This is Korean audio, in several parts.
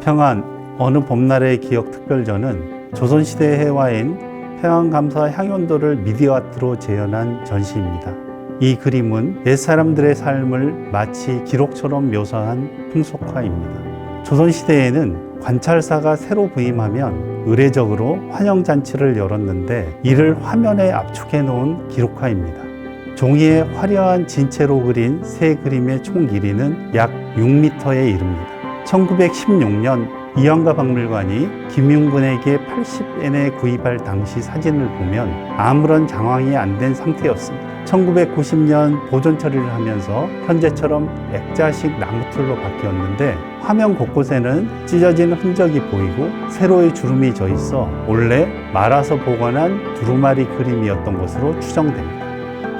평안 어느 봄날의 기억 특별전은 조선시대 해화인 평안감사 향연도를 미디어 아트로 재현한 전시입니다. 이 그림은 옛사람들의 삶을 마치 기록처럼 묘사한 풍속화입니다. 조선시대에는 관찰사가 새로 부임하면 의례적으로 환영잔치를 열었는데 이를 화면에 압축해 놓은 기록화입니다. 종이에 화려한 진체로 그린 새 그림의 총 길이는 약 6m에 이릅니다. 1916년 이영가 박물관이 김윤근에게 80엔에 구입할 당시 사진을 보면 아무런 장황이 안 된 상태였습니다. 1990년 보존 처리를 하면서 현재처럼 액자식 나무틀로 바뀌었는데 화면 곳곳에는 찢어진 흔적이 보이고 세로의 주름이 져 있어 원래 말아서 보관한 두루마리 그림이었던 것으로 추정됩니다.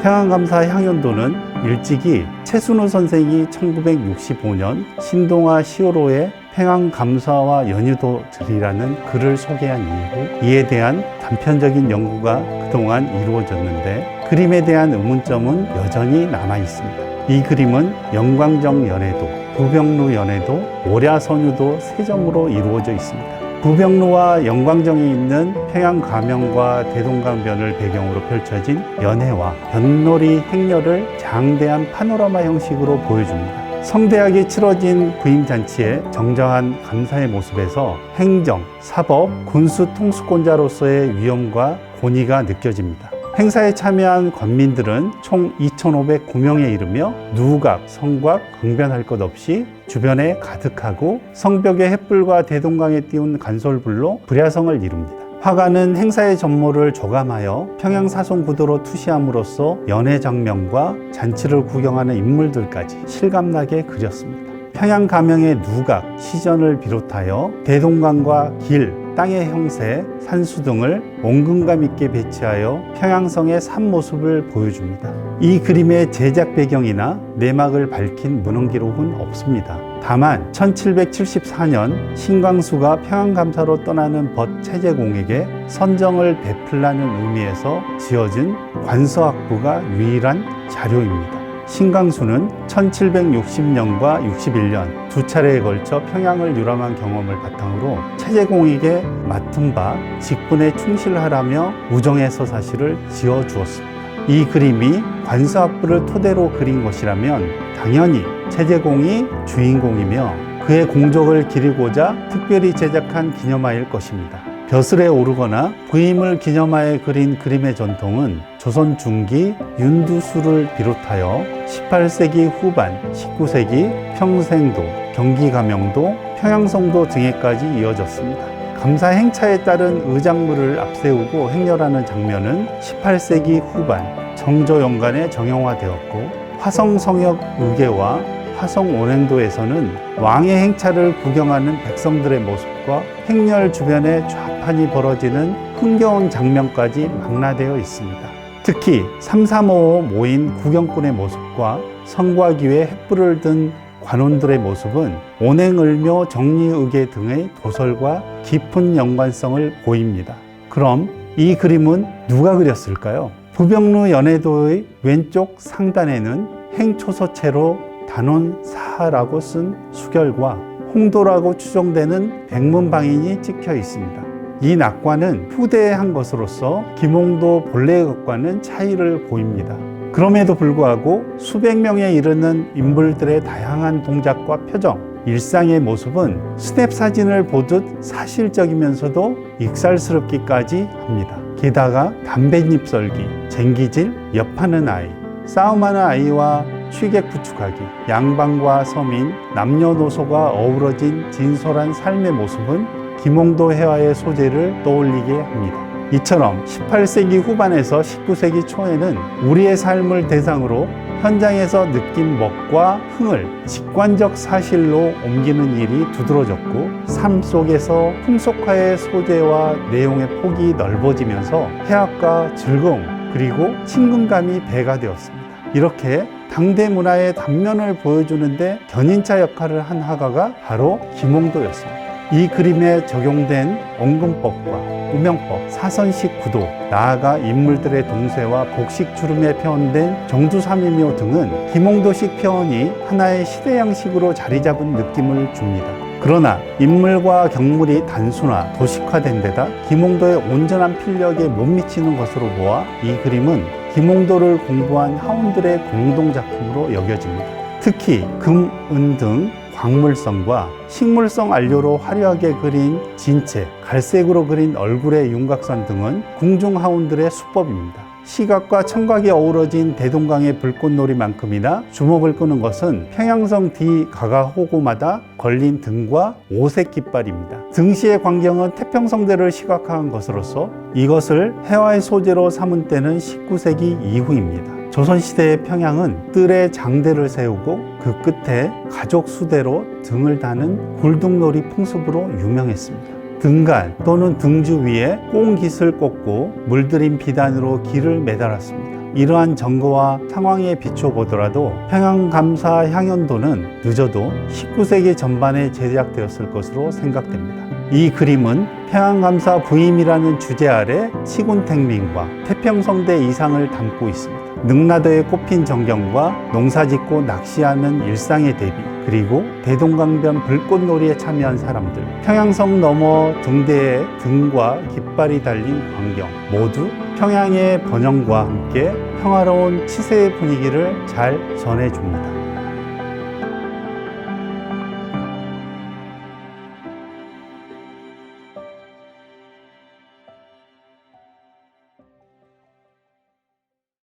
평안감사 향연도는 일찍이 최순우 선생이 1965년 신동아 시오로의 평안감사와 연유도들이라는 글을 소개한 이후 이에 대한 단편적인 연구가 그동안 이루어졌는데 그림에 대한 의문점은 여전히 남아 있습니다. 이 그림은 영광정 연해도, 부병루 연해도, 오랴선유도 세 점으로 이루어져 있습니다. 부병루와 영광정에 있는 평양 가명과 대동강변을 배경으로 펼쳐진 연해와 변놀이 행렬을 장대한 파노라마 형식으로 보여줍니다. 성대하게 치러진 부임잔치에 정정한 감사의 모습에서 행정, 사법, 군수 통수권자로서의 위엄과 권위가 느껴집니다. 행사에 참여한 관민들은 총 2,509명에 이르며 누각, 성곽, 강변할 것 없이 주변에 가득하고 성벽의 햇불과 대동강에 띄운 간솔불로 불야성을 이룹니다. 화가는 행사의 전모를 조감하여 평양 사송 구도로 투시함으로써 연회 장면과 잔치를 구경하는 인물들까지 실감나게 그렸습니다. 평양 가명의 누각, 시전을 비롯하여 대동강과 길, 땅의 형세, 산수 등을 온근감 있게 배치하여 평양성의 산 모습을 보여줍니다. 이 그림의 제작 배경이나 내막을 밝힌 문헌 기록은 없습니다. 다만 1774년 신광수가 평양감사로 떠나는 벗 체제공에게 선정을 베풀라는 의미에서 지어진 관서학부가 유일한 자료입니다. 신광수는 1760년과 61년 두 차례에 걸쳐 평양을 유람한 경험을 바탕으로 체제공에게 맡은 바 직분에 충실하라며 우정의 서사시를 지어 주었습니다. 이 그림이 관서학부를 토대로 그린 것이라면 당연히 체제공이 주인공이며 그의 공적을 기리고자 특별히 제작한 기념화일 것입니다. 벼슬에 오르거나 부임을 기념하여 그린 그림의 전통은 조선 중기 윤두수를 비롯하여 18세기 후반, 19세기 평생도, 경기가명도, 평양성도 등에까지 이어졌습니다. 감사 행차에 따른 의장물을 앞세우고 행렬하는 장면은 18세기 후반 정조 연간에 정형화되었고 화성성역 의계와 화성 온행도에서는 왕의 행차를 구경하는 백성들의 모습과 행렬 주변에 좌판이 벌어지는 흥겨운 장면까지 망라되어 있습니다. 특히 3, 3, 5 모인 구경꾼의 모습과 성곽 위에 횃불을 든 관원들의 모습은 온행을묘 정리의계 등의 도설과 깊은 연관성을 보입니다. 그럼 이 그림은 누가 그렸을까요? 부병루 연해도의 왼쪽 상단에는 행초서체로 단원사라고 쓴 수결과 홍도라고 추정되는 백문방인이 찍혀 있습니다. 이 낙과는 후대한 것으로서 김홍도 본래의 것과는 차이를 보입니다. 그럼에도 불구하고 수백 명에 이르는 인물들의 다양한 동작과 표정, 일상의 모습은 스냅 사진을 보듯 사실적이면서도 익살스럽기까지 합니다. 게다가 담뱃잎 썰기, 쟁기질, 엿하는 아이, 싸움하는 아이와 취객 부축하기, 양반과 서민, 남녀노소가 어우러진 진솔한 삶의 모습은 김홍도 해화의 소재를 떠올리게 합니다. 이처럼 18세기 후반에서 19세기 초에는 우리의 삶을 대상으로 현장에서 느낀 먹과 흥을 직관적 사실로 옮기는 일이 두드러졌고 삶 속에서 풍속화의 소재와 내용의 폭이 넓어지면서 해학과 즐거움 그리고 친근감이 배가 되었습니다. 이렇게 당대 문화의 단면을 보여주는데 견인차 역할을 한 화가가 바로 김홍도였습니다. 이 그림에 적용된 원근법과 우명법, 사선식 구도, 나아가 인물들의 동세와 복식 주름에 표현된 정두삼일묘 등은 김홍도식 표현이 하나의 시대 양식으로 자리 잡은 느낌을 줍니다. 그러나 인물과 경물이 단순화, 도식화된 데다 김홍도의 온전한 필력에 못 미치는 것으로 보아 이 그림은 김홍도를 공부한 하원들의 공동작품으로 여겨집니다. 특히 금, 은 등 광물성과 식물성 안료로 화려하게 그린 진체, 갈색으로 그린 얼굴의 윤곽선 등은 궁중하운들의 수법입니다. 시각과 청각이 어우러진 대동강의 불꽃놀이만큼이나 주목을 끄는 것은 평양성 뒤 가가호고마다 걸린 등과 오색 깃발입니다. 등시의 광경은 태평성대를 시각화한 것으로서 이것을 해와의 소재로 삼은 때는 19세기 이후입니다. 조선시대의 평양은 뜰에 장대를 세우고 그 끝에 가족 수대로 등을 다는 굴등놀이 풍습으로 유명했습니다. 등간 또는 등주 위에 꽁깃을 꽂고 물들인 비단으로 길을 매달았습니다. 이러한 정거와 상황에 비춰보더라도 평양감사 향연도는 늦어도 19세기 전반에 제작되었을 것으로 생각됩니다. 이 그림은 평양감사 부임이라는 주제 아래 시군택민과 태평성대 이상을 담고 있습니다. 능라도에 꼽힌 전경과 농사짓고 낚시하는 일상의 대비, 그리고 대동강변 불꽃놀이에 참여한 사람들, 평양성 너머 등대에 등과 깃발이 달린 광경, 모두 평양의 번영과 함께 평화로운 치세의 분위기를 잘 전해줍니다.